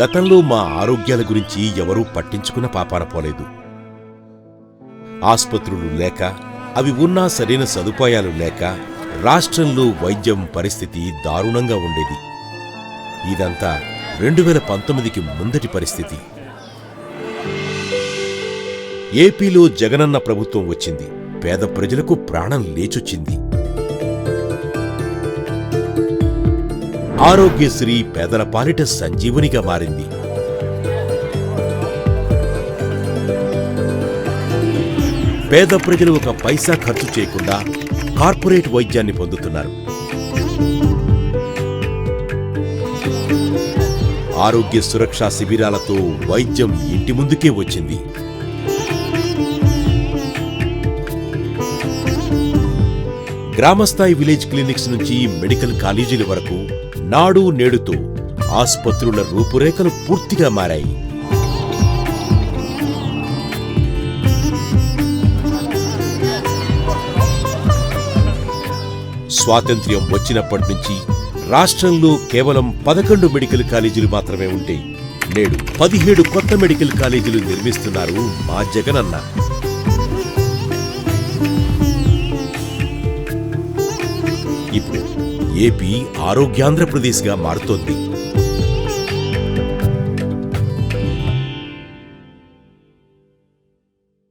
గతంలో మా ఆరోగ్యాల గురించి ఎవరూ పట్టించుకున్న పాపాన పోలేదు. ఆసుపత్రులు లేక అవి ఉన్నా సరైన సదుపాయాలు లేక రాష్ట్రంలో వైద్యం పరిస్థితి దారుణంగా ఉండేది. ఇదంతా రెండు వేల పంతొమ్మిదికి ముందటి పరిస్థితి. ఏపీలో జగనన్న ప్రభుత్వం వచ్చింది. పేద ప్రజలకు ప్రాణం లేచొచ్చింది. ఆరోగ్యశ్రీ పేదల పాలిట సంజీవునిగా మారింది. పేద ప్రజలు ఒక పైసా ఖర్చు చేయకుండా కార్పొరేట్ వైద్యాన్ని పొందుతున్నారు. ఆరోగ్య సురక్షా శిబిరాలతో వైద్యం ఇంటి ముందుకే వచ్చింది. గ్రామస్థాయి విలేజ్ క్లినిక్స్ నుంచి మెడికల్ కాలేజీల వరకు నాడు నేడుతో ఆసుపత్రుల రూపురేఖలు పూర్తిగా మారాయి. స్వాతంత్ర్యం వచ్చినప్పటి నుంచి రాష్ట్రంలో కేవలం పదకొండు మెడికల్ కాలేజీలు మాత్రమే ఉంటాయి నేడు పదిహేడు కొత్త మెడికల్ కాలేజీలు నిర్మిస్తున్నారు మా జగనన్న. ఏపీ ఆరోగ్యాంధ్రప్రదేశ్గా మారుతోంది.